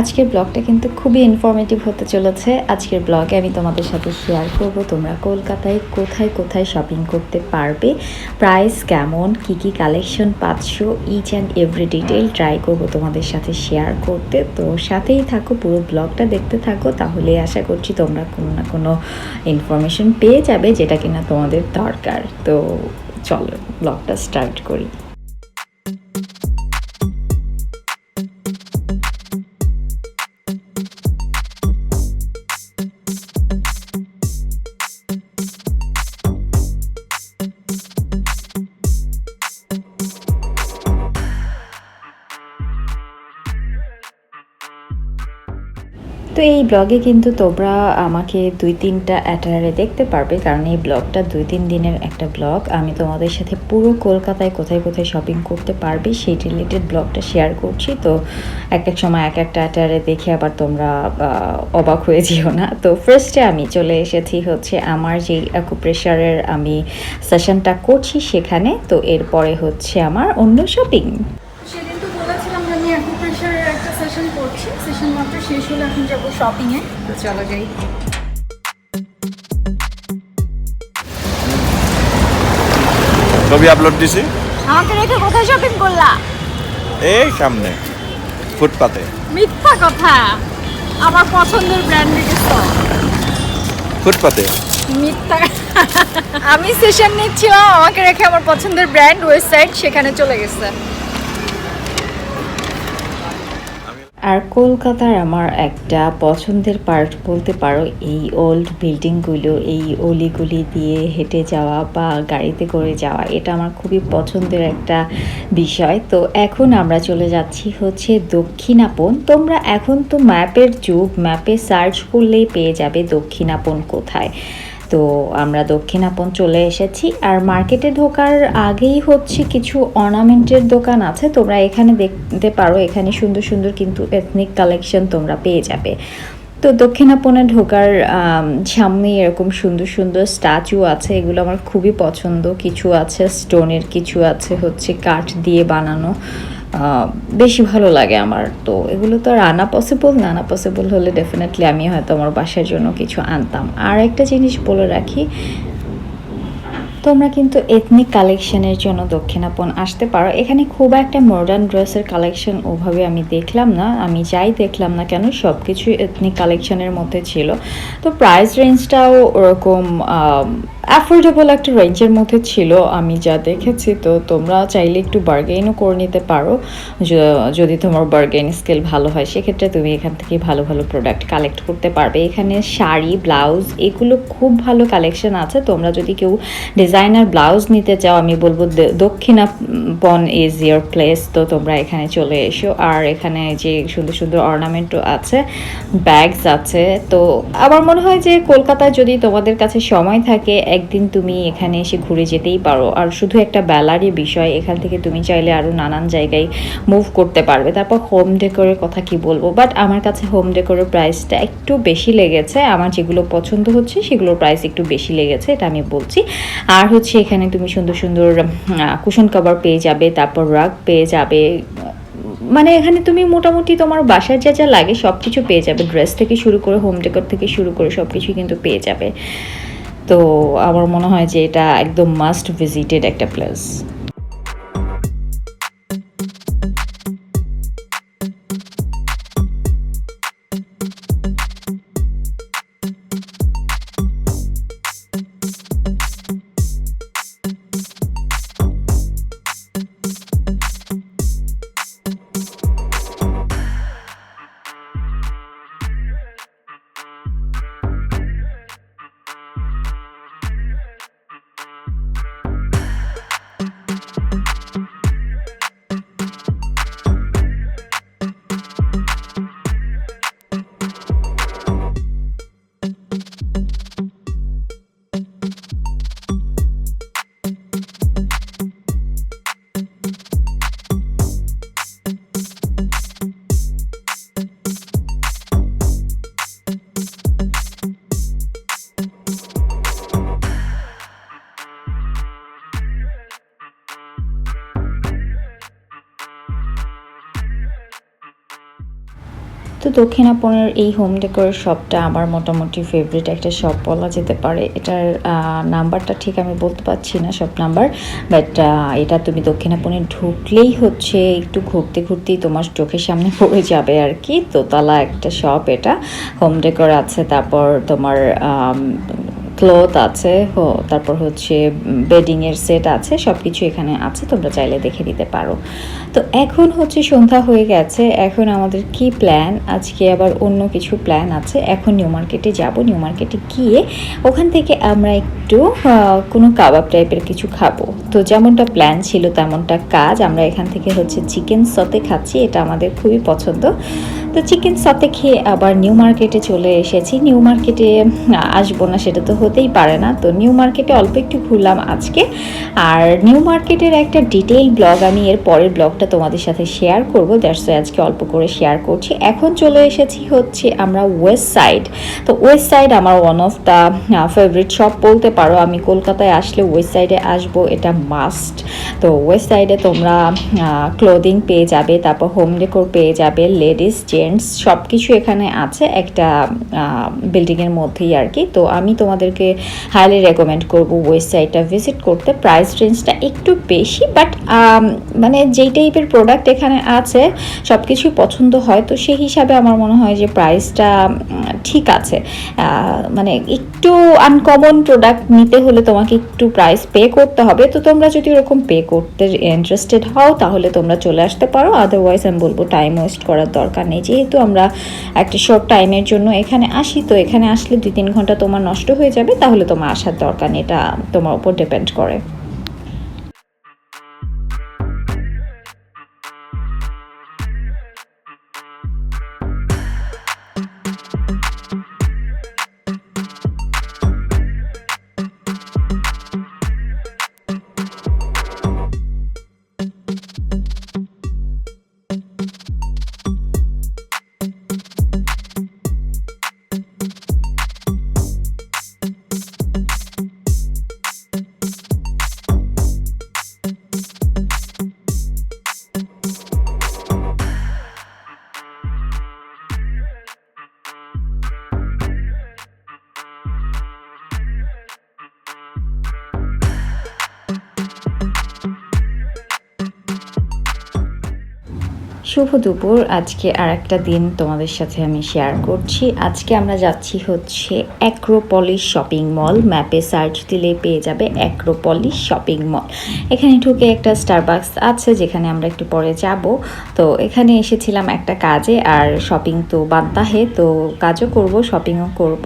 আজকের ব্লগটা কিন্তু খুবই ইনফরমেটিভ হতে চলেছে। আজকের ব্লগে আমি তোমাদের সাথে শেয়ার করব, তোমরা কলকাতায় কোথায় কোথায় শপিং করতে পারবে প্রাইস কেমন, কি কি কালেকশন পাচ্ছ each and every detail try করব তোমাদের সাথে শেয়ার করতে। তো সাথেই থাকো, পুরো ব্লগটা দেখতে থাকো, তাহলে আশা করছি তোমরা কোনো না কোনো ইনফরমেশন পেয়ে যাবে যেটা কিনা তোমাদের দরকার। তো চলো, ব্লগটা স্টার্ট করি। এই ব্লগে কিন্তু তোমরা আমাকে দুই তিনটা অ্যাটারে দেখতে পারবে। কারণ এই ব্লগটা দুই তিন দিনের একটা ব্লগ আমি তোমাদের সাথে পুরো কলকাতায় কোথায় কোথায় শপিং করতে পারবে, সেই রিলেটেড ব্লগটা শেয়ার করছি। তো এক এক সময় এক একটা অ্যাটারে দেখে আবার তোমরা অবাক হয়ে যেও না। তো ফার্স্টে আমি চলে এসেছি হচ্ছে আমার যেই প্রেশারের আমি সেশনটা করছি সেখানে। তো এরপরে হচ্ছে আমার অন্য শপিং সেদিন তো বলেছিলাম যে আমি অ্যাকুপ্রেশারের একটা সেশন করছি মাত্র শেষ হলে এখন যাব শপিংয়ে তো চলো যাই। ছবি আপলোড দিছি। আমাকে রেখে কোথায় শপিং করলা? এই সামনে ফুটপাতে। মিথ্যা কথা। আমার পছন্দের ব্র্যান্ড গেছো ফুটপাতে। মিথ্যা। আমি সেশন নিচ্ছিলাম আমাকে রেখে আমার পছন্দের ব্র্যান্ড ওয়েবসাইট সেখানে চলে গেছে। আর কলকাতার আমার একটা পছন্দের পার্ট বলতে পারো, এই ওল্ড বিল্ডিংগুলো এই অলিগুলি দিয়ে হেঁটে যাওয়া বা গাড়িতে করে যাওয়া, এটা আমার খুবই পছন্দের একটা বিষয়। তো এখন আমরা চলে যাচ্ছি হচ্ছে দক্ষিণাপন। তোমরা এখন তো ম্যাপের যুগ ম্যাপে সার্চ করলেই পেয়ে যাবে দক্ষিণাপন কোথায়। তো আমরা দক্ষিণাপন চলে এসেছি। আর মার্কেটে ঢোকার আগেই হচ্ছে কিছু অর্নামেন্টের দোকান আছে। তোমরা এখানে দেখতে পারো, এখানে সুন্দর সুন্দর কিন্তু এথনিক কালেকশন তোমরা পেয়ে যাবে। তো দক্ষিণাপনে ঢোকার সামনে এরকম সুন্দর সুন্দর স্ট্যাচু আছে। এগুলো আমার খুবই পছন্দ। কিছু আছে স্টোনের কিছু আছে, হচ্ছে কাঠ দিয়ে বানানো। বেশি ভালো লাগে আমার। তো এগুলো তো আর আনা পসিবল না আনা পসিবল হলে ডেফিনেটলি আমি হয়তো আমার বাসার জন্য কিছু আনতাম। আর একটা জিনিস বলে রাখি, তোমরা কিন্তু এথনিক কালেকশনের জন্য দক্ষিণাপন আসতে পারো। এখানে খুব একটা মডার্ন ড্রেসের কালেকশন ওভাবে আমি দেখলাম না। আমি যাই দেখলাম না কেন সব কিছুই এথনিক কালেকশনের মধ্যে ছিল। তো প্রাইস রেঞ্জটাও ওরকম অ্যাফোর্ডেবল একটা রেঞ্জের মধ্যে ছিল, আমি যা দেখেছি, তো তোমরা চাইলে একটু বার্গেইনও করে নিতে পারো। যদি তোমার বার্গেইন স্কেল ভালো হয়, সেক্ষেত্রে তুমি এখান থেকে ভালো ভালো প্রোডাক্ট কালেক্ট করতে পারবে। এখানে শাড়ি ব্লাউজ এগুলো খুব ভালো কালেকশন আছে। তোমরা যদি কেউ ডিজাইনার ব্লাউজ নিতে চাও, আমি বলব দক্ষিণাপন ইজ ইয়ার প্লেস তো তোমরা এখানে চলে এসো। আর এখানে যে সুন্দর সুন্দর অর্নামেন্টও আছে ব্যাগস আছে, তো আমার মনে হয় যে কলকাতায় যদি তোমাদের কাছে সময় থাকে একদিন তুমি এখানে এসে ঘুরে যেতেই পারো। আর শুধু একটা বেলারই বিষয়, এখান থেকে তুমি চাইলে আরও নানান জায়গায় মুভ করতে পারবে। তারপর হোম ডেকোরের কথা কি বলব? বাট আমার কাছে হোম ডেকোরের প্রাইসটা একটু বেশি লেগেছে। আমার যেগুলো পছন্দ হচ্ছে, সেগুলোর প্রাইস একটু বেশি লেগেছে, এটা আমি বলছি। আর হচ্ছে এখানে তুমি সুন্দর সুন্দর কুশন কভার পেয়ে যাবে, তারপর রাগ পেয়ে যাবে। মানে এখানে তুমি মোটামুটি তোমার বাসার যা যা লাগে সব কিছু পেয়ে যাবে। ড্রেস থেকে শুরু করে হোম ডেকোর থেকে শুরু করে সব কিছুই কিন্তু পেয়ে যাবে। তো আমার মনে হয় যে এটা একদম মাস্ট ভিজিটেড একটা প্লেস দক্ষিণাপনের এই হোম ডেকোর শপটা আমার মোটামুটি ফেভারিট একটা শপ বলা যেতে পারে। এটার নাম্বারটা ঠিক আমি বলতে পারছি না শপ নাম্বার বাট এটা তুমি দক্ষিণাপনে ঢুকলেই হচ্ছে একটু ঘুরতে ঘুরতেই তোমার চোখের সামনে পড়ে যাবে আর কি। দোতলা একটা শপ এটা হোম ডেকোর আছে, তারপর তোমার ক্লথ আছে, হো, তারপর হচ্ছে বেডিংয়ের সেট আছে সব কিছু এখানে আছে, তোমরা চাইলে দেখে দিতে পারো। তো এখন হচ্ছে সন্ধ্যা হয়ে গেছে, এখন আমাদের কি প্ল্যান আজকে আবার অন্য কিছু প্ল্যান আছে, এখন নিউ মার্কেটে যাব নিউ মার্কেটে গিয়ে ওখান থেকে আমরা একটু কোনো কাবাব টাইপের কিছু খাব। তো যেমনটা প্ল্যান ছিল, তেমনটা কাজ, আমরা এখান থেকে হচ্ছে চিকেন সতে খাচ্ছি, এটা আমাদের খুবই পছন্দ। তো চিকেন সাথে খেয়ে আবার নিউ মার্কেটে চলে এসেছি নিউ মার্কেটে আসব না, সেটা তো হতেই পারে না। তো নিউ মার্কেটে অল্প একটু ঘুরলাম আজকে। আর নিউ মার্কেটের একটা ডিটেইল ব্লগ আমি এর পরের ব্লগটা তোমাদের সাথে শেয়ার করব। দ্যাটস আজকে অল্প করে শেয়ার করছি। এখন চলে এসেছি হচ্ছে আমরা ওয়েস্ট সাইড তো ওয়েস্ট সাইড আমার one of the favourite shop বলতে পারো। আমি কলকাতায় আসলে ওয়েস্ট সাইডে আসব, এটা মাস্ট তো ওয়েস্ট সাইডে তোমরা ক্লোদিং পেয়ে যাবে, তারপর হোম ডেকোর পেয়ে যাবে লেডিস জেন্টস সব কিছু এখানে আছে। একটা বিল্ডিংয়ের মধ্যেই আর কি। তো আমি তোমাদেরকে হাইলি রেকমেন্ড করব ওয়েস্ট সাইডটা ভিজিট করতে প্রাইস রেঞ্জটা একটু বেশি বাট মানে যেই টাইপের প্রোডাক্ট এখানে আছে সব কিছু পছন্দ হয়, তো সেই হিসাবে আমার মনে হয় যে প্রাইসটা ঠিক আছে। মানে একটু আনকমন প্রোডাক্ট নিতে হলে তোমাকে একটু প্রাইস পে করতে হবে। তো তোমরা যদি ওরকম পে করতে ইন্টারেস্টেড হও, তাহলে তোমরা চলে আসতে পারো। আদারওয়াইজ আমি বলব টাইম ওয়েস্ট করার দরকার নেই। যেহেতু আমরা একটা শর্ট টাইমের জন্য এখানে আসি, তো এখানে আসলে দুই তিন ঘণ্টা তোমার নষ্ট হয়ে যাবে। তাহলে তোমার আসার দরকার নেই এটা তোমার উপর ডিপেন্ড করে। শুভ দুপুর। আজকে আর একটা দিন তোমাদের সাথে আমি শেয়ার করছি। আজকে আমরা যাচ্ছি হচ্ছে অ্যাক্রোপলিশ শপিং মল ম্যাপে সার্চ দিলে পেয়ে যাবে অ্যাক্রোপলিশ শপিং মল এখানে ঢুকে একটা স্টারবাক্স আছে, যেখানে আমরা একটু পরে যাব। তো এখানে এসেছিলাম একটা কাজে, আর শপিং তো বান্তাহে তো কাজও করব শপিংও করব।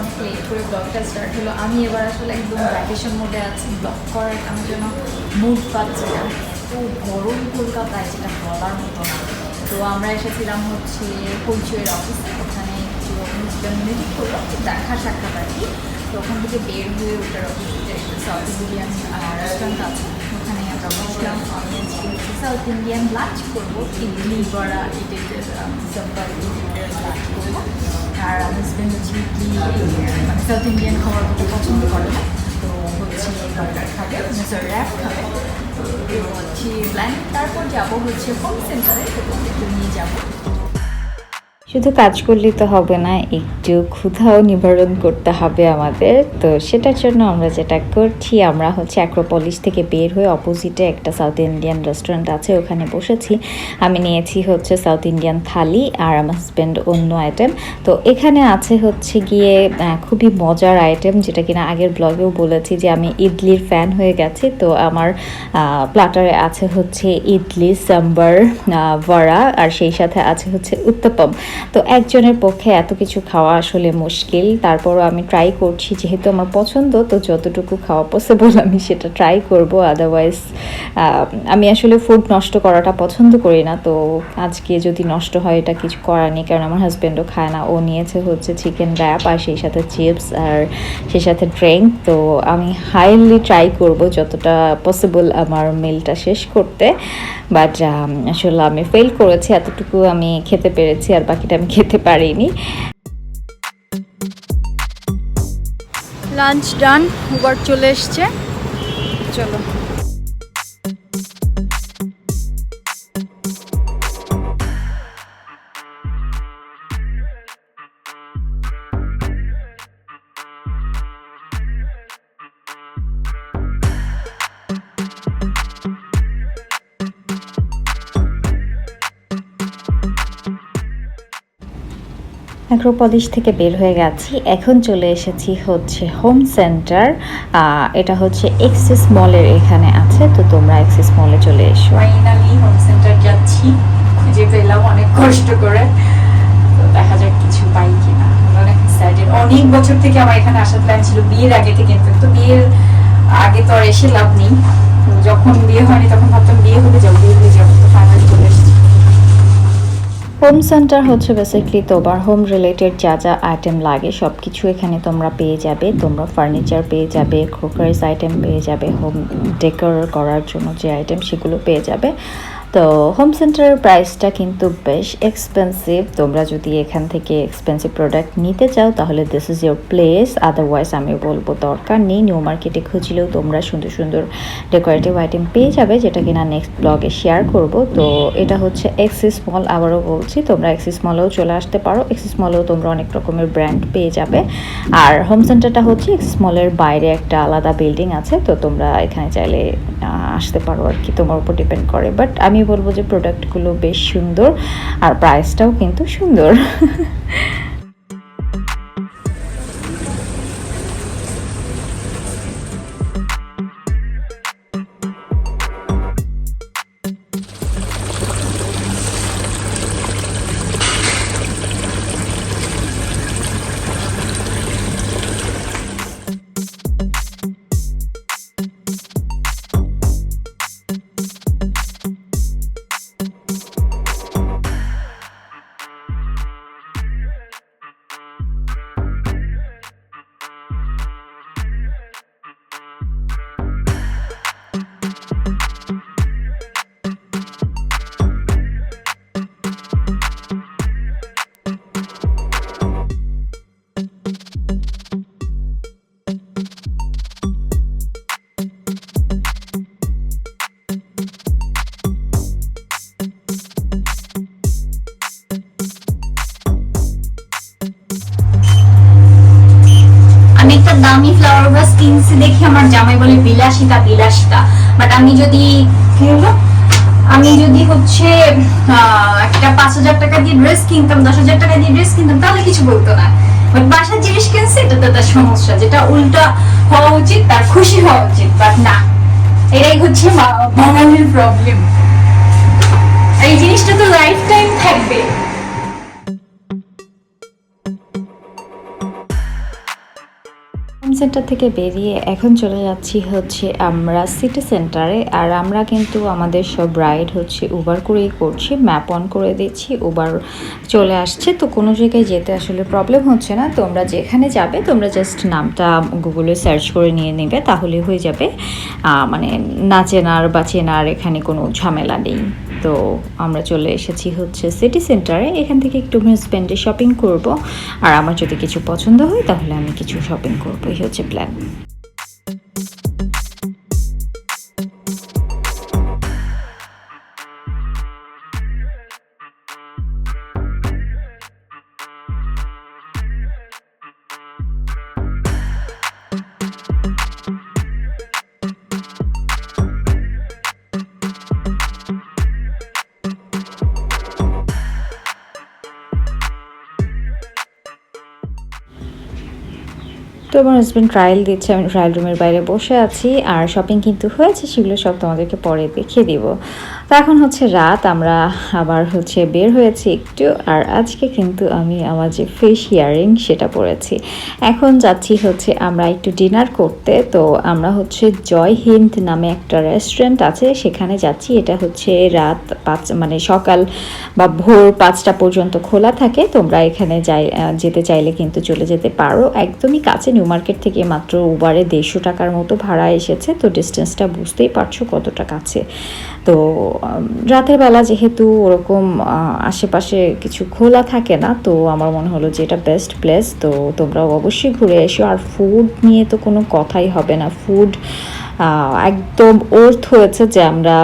অনেক লেট করে ব্লগটা স্টার্ট হলো। আমি এবার আসলে একদম ভ্যাকেশন মোডে আছি ব্লগ করার আমার জন্য মুড পাচ্ছি না। তো গরম কলকাতায় যেটা বলার মতো না। তো আমরা এসেছিলাম হচ্ছে পরিচয়ের অফিসে ওখানে কিছু মিউজিক করলাম দেখা সাক্ষাৎ আর কি। তো ওখান থেকে বের হয়ে ওটার অফিসে একটা সাউথ ইন্ডিয়ান রেস্টুরেন্ট আছে। ওখানে আমরা বসলাম, আমি সাউথ ইন্ডিয়ান লাঞ্চ করব ইডলি বড়া এই টাইপের টাইপের লাঞ্চ করব। আর হাজব্যান্ড হচ্ছে কি মানে সাউথ ইন্ডিয়ান খাবার খুব পছন্দ করে তো হচ্ছে বার্গার খাবে র্যাপ খাবে। তো হচ্ছে প্ল্যান তারপর যাব হচ্ছে হোম সেন্টারে তো নিয়ে যাব। শুধু কাজ করলেই তো হবে না, একটু ক্ষুধাও নিবারণ করতে হবে আমাদের। তো সেটার জন্য আমরা যেটা করছি, আমরা হচ্ছে অ্যাক্রোপলিস থেকে বের হয়ে অপোজিটে একটা সাউথ ইন্ডিয়ান রেস্টুরেন্ট আছে, ওখানে বসেছি। আমি নিয়েছি হচ্ছে সাউথ ইন্ডিয়ান থালি আর আমার হাজব্যান্ড অন্য আইটেম তো এখানে আছে হচ্ছে গিয়ে খুবই মজার আইটেম যেটা কিনা আগের ব্লগেও বলেছি যে আমি ইডলির ফ্যান হয়ে গেছি। তো আমার প্লাটারে আছে হচ্ছে ইডলি, সাম্বার বড়া আর সেই সাথে আছে হচ্ছে উত্তপম। তো একজনের পক্ষে এত কিছু খাওয়া আসলে মুশকিল। তারপরও আমি ট্রাই করছি যেহেতু আমার পছন্দ, তো যতটুকু খাওয়া পসিবল আমি সেটা ট্রাই করব। আদারওয়াইজ আমি আসলে ফুড নষ্ট করাটা পছন্দ করি না। তো আজকে যদি নষ্ট হয় এটা কিছু করার নেই, কারণ আমার হাজব্যান্ডও খায় না। ও নিয়েছে হচ্ছে চিকেন র্যাপ আর সেই সাথে চিপস আর সেই সাথে ড্রিঙ্ক তো আমি হাইলি ট্রাই করব যতটা পসিবল আমার মিলটা শেষ করতে। বাট আসলে আমি ফেল করেছি। এতটুকু আমি খেতে পেরেছি। আর বাকিটা আমি খেতে পারিনি। লাঞ্চ ডান উবার চলে এসছে। চলো। অ্যাক্রোপলিশ থেকে বের হয়ে গেছি। এখন চলে এসেছি হচ্ছে হোম সেন্টার এটা হচ্ছে এক্সিস মলের এখানে আছে, তো তোমরা এক্সিস মলে চলে এসো। ফাইনালি হোম সেন্টার যাচ্ছি। খুঁজে পেলাম অনেক কষ্ট করে। দেখা যাক কিছু পাই কিনা। আমি অনেক অনেক বছর থেকে আমার এখানে আসার প্ল্যান ছিল বিয়ের আগে থেকে কিন্তু বিয়ের আগে তো আর এসে লাভ নেই। যখন বিয়ে হয়নি তখন ভাবতাম বিয়ে হলে যাব, বিয়ে হলে যাব। তো ফাইনালি চলে হোম সেন্টার হচ্ছে বেসিকলি তোমার হোম রিলেটেড যা যা আইটেম লাগে সব কিছু এখানে তোমরা পেয়ে যাবে। তোমরা ফার্নিচার পেয়ে যাবে ক্রোকারিজ আইটেম পেয়ে যাবে হোম ডেকোর করার জন্য যে আইটেম সেগুলো পেয়ে যাবে। তো হোম সেন্টারের প্রাইসটা কিন্তু বেশ এক্সপেন্সিভ তোমরা যদি এখান থেকে এক্সপেন্সিভ প্রোডাক্ট নিতে চাও, তাহলে this is your place otherwise আমি বলব দরকার নেই। নিউ মার্কেটে খুঁজলেও তোমরা সুন্দর সুন্দর ডেকোরেটিভ আইটেম পেয়ে যাবে, যেটা কিনা নেক্সট ব্লগে শেয়ার করব। তো এটা হচ্ছে এক্সিস মল আবারও বলছি, তোমরা এক্সিস মলেও চলে আসতে পারো। এক্সিস মলেও তোমরা অনেক রকমের ব্র্যান্ড পেয়ে যাবে। আর হোম সেন্টারটা হচ্ছে এক্সিস মলের বাইরে একটা আলাদা বিল্ডিং আছে, তো তোমরা এখানে চাইলে আসতে পারো আর কি। তোমার উপর ডিপেন্ড করে। বাট আমি বলব যে প্রোডাক্টগুলো বেশ সুন্দর আর প্রাইসটাও কিন্তু সুন্দর। ভাস দেখি আমার জামাই বলে বিলাসিতা বিলাসিতা। বাট আমি যদি, কি হলো? আমি যদি হচ্ছে একটা পাঁচ হাজার টাকা দিয়ে ড্রেস কিনতাম, দশ হাজার টাকা দিয়ে ড্রেস কিনতাম, তাহলে কিছু বলতো না। বাট বাসার জিনিস কিনছে, এটা তো তার সমস্যা। যেটা উল্টা হওয়া উচিত, তার খুশি হওয়া উচিত বাট না। এটাই হচ্ছে বাঙালির প্রবলেম এই জিনিসটা তো লাইফ টাইম থাকবে। সেন্টার থেকে বেরিয়ে এখন চলে যাচ্ছি হচ্ছে আমরা সিটি সেন্টারে আর আমরা কিন্তু আমাদের সব রাইড হচ্ছে উবার করেই করছি ম্যাপ অন করে দিচ্ছি উবার চলে আসছে। তো কোনো জায়গায় যেতে আসলে প্রবলেম হচ্ছে না। তোমরা যেখানে যাবে, তোমরা জাস্ট নামটা গুগলে সার্চ করে নিয়ে নেবে, তাহলে হয়ে যাবে মানে না চেনার বা চেনার এখানে কোনো ঝামেলা নেই। তো আমরা চলে এসেছি হচ্ছে সিটি সেন্টারে এখান থেকে একটু স্পেন্ডে শপিং করব। আর আমার যদি কিছু পছন্দ হয়, তাহলে আমি কিছু শপিং করব। এই হচ্ছে প্ল্যান তো আমার হাজব্যান্ড ট্রায়াল দিচ্ছে, আমি ট্রায়াল রুমের বাইরে বসে আছি, আর শপিং কিন্তু হয়েছে, সেগুলো সব তোমাদেরকে পরে দেখিয়ে দিব। তো এখন হচ্ছে রাত, আমরা আবার হচ্ছে বের হয়েছি একটু, আর আজকে কিন্তু আমি আমার যে ফেস ইয়ারিং সেটা পরেছি এখন যাচ্ছি হচ্ছে আমরা একটু ডিনার করতে, তো আমরা হচ্ছে জয় হিন্দ নামে একটা রেস্টুরেন্ট আছে, সেখানে যাচ্ছি। এটা হচ্ছে রাত পাঁচ মানে সকাল বা ভোর পাঁচটা পর্যন্ত খোলা থাকে। তোমরা এখানে যাই যেতে চাইলে কিন্তু চলে যেতে পারো। একদমই কাছে, নিউ মার্কেট থেকে মাত্র উবারে দেড়শো টাকার মতো ভাড়া এসেছে, তো ডিস্টেন্সটা বুঝতেই পারছ কতটা কাছে। তো রাতের বেলা যেহেতু ওরকম আশেপাশে কিছু খোলা থাকে না, তো আমার মনে হলো যে এটা বেস্ট প্লেস তো তোমরাও অবশ্যই ঘুরে এসো। আর ফুড নিয়ে তো কোনো কথাই হবে না। ফুড একদম ওর্থ হয়েছে যে আমরা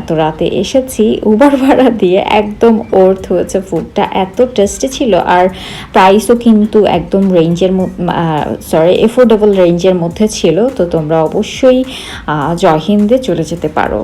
এত রাতে এসেছি। উবার ভাড়া দিয়ে একদম ওর্থ হয়েছে। ফুডটা এত টেস্টি ছিল। আর প্রাইসও কিন্তু একদম রেঞ্জের সরি এফোর্ডেবল রেঞ্জের মধ্যে ছিল। তো তোমরা অবশ্যই জয় হিন্দে চলে যেতে পারো।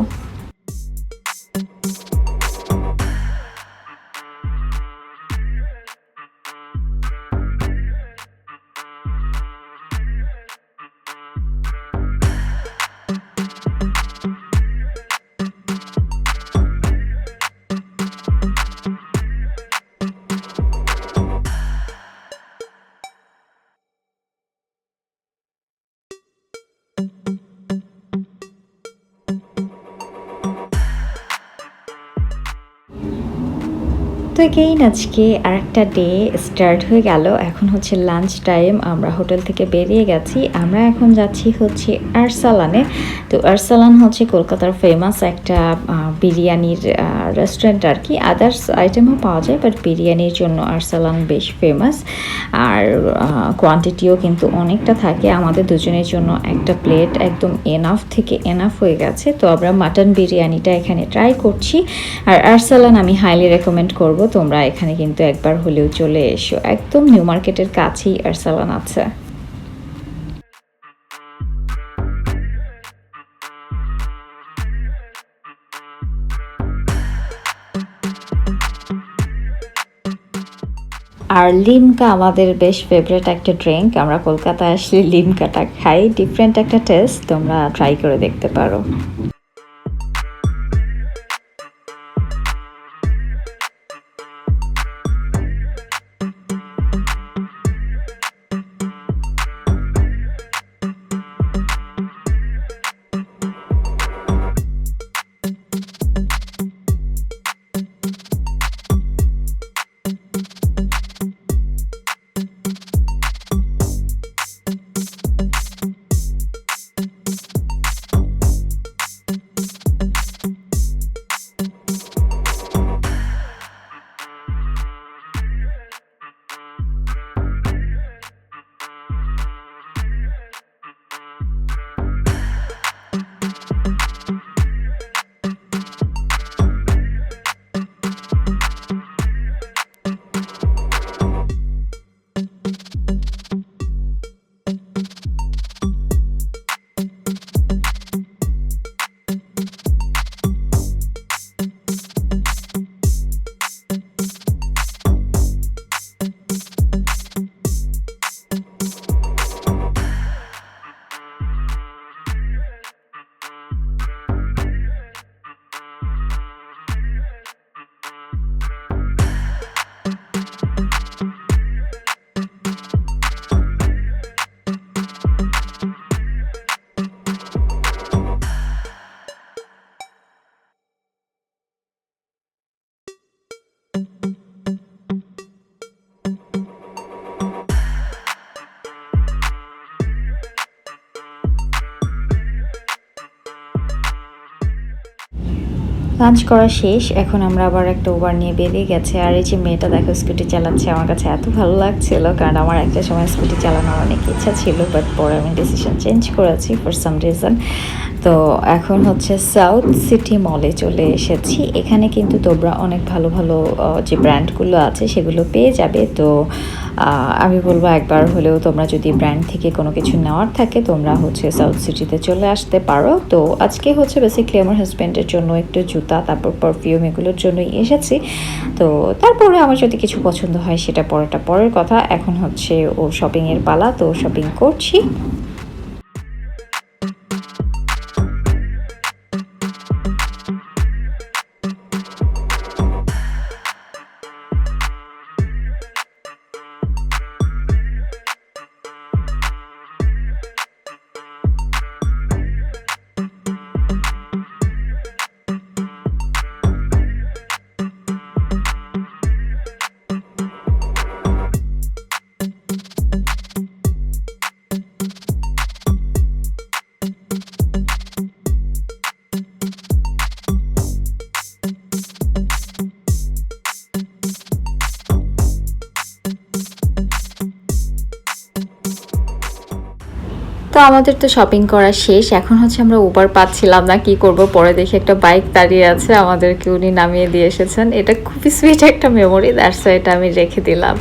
তো এগেইন আজকে আর একটা ডে স্টার্ট হয়ে গেল। এখন হচ্ছে লাঞ্চ টাইম আমরা হোটেল থেকে বেরিয়ে গেছি। আমরা এখন যাচ্ছি হচ্ছে আরসালানে। তো আরসালান হচ্ছে কলকাতার ফেমাস একটা বিরিয়ানির রেস্টুরেন্ট আর কি আদার্স আইটেমও পাওয়া যায় বাট বিরিয়ানির জন্য আরসালান বেশ ফেমাস আর কোয়ান্টিটিও কিন্তু অনেকটা থাকে। আমাদের দুজনের জন্য একটা প্লেট একদম এনাফ থেকে এনাফ হয়ে গেছে। তো আমরা মাটন বিরিয়ানিটা এখানে ট্রাই করছি। আর আরসালান আমি হাইলি রেকমেন্ড করব, তোমরা এখানে কিন্তু একবার হলেও চলে এসো। একদম নিউ মার্কেটের কাছেই আরসালান আছে। আর লিমকা আমাদের বেশ ফেভারেট একটা ড্রিঙ্ক আমরা কলকাতায় আসলে লিমকাটা খাই। ডিফারেন্ট একটা টেস্ট তোমরা ট্রাই করে দেখতে পারো। লাঞ্চ করা শেষ, এখন আমরা আবার একটা ওভার নিয়ে বেরিয়ে গেছে। আর এই যে মেয়েটা দেখো স্কুটি চালাচ্ছে, আমার কাছে এত ভালো লাগছিল, কারণ আমার একটা সময় স্কুটি চালানোর অনেক ইচ্ছা ছিল বাট পরে আমি ডিসিশন চেঞ্জ করেছি ফর সাম রিজন তো এখন হচ্ছে সাউথ সিটি মলে চলে এসেছি। এখানে কিন্তু তোমরা অনেক ভালো ভালো যে ব্র্যান্ডগুলো আছে, সেগুলো পেয়ে যাবে। তো আমি বলব একবার হলেও তোমরা যদি ব্র্যান্ড থেকে কোনো কিছু নেওয়ার থাকে, তোমরা হচ্ছে সাউথ সিটিতে চলে আসতে পারো। তো আজকে হচ্ছে বেসিকলি আমার হাজব্যান্ডের জন্য একটু জুতা, তারপর পারফিউম এগুলোর জন্যই এসেছি। তো তারপরে আমার যদি কিছু পছন্দ হয়, সেটা পরেটা পরের কথা। এখন হচ্ছে ও শপিংয়ের পালা, তো শপিং করছি। আমাদের তো শপিং করা শেষ। এখন হচ্ছে আমরা উবার পাচ্ছিলাম না, কি করব? পরে দেখি একটা বাইক দাঁড়িয়ে আছে, আমাদেরকে উনি নামিয়ে দিয়ে এসেছেন। এটা খুবই সুইট একটা মেমোরি দ্যাটস এটা আমি রেখে দিলাম।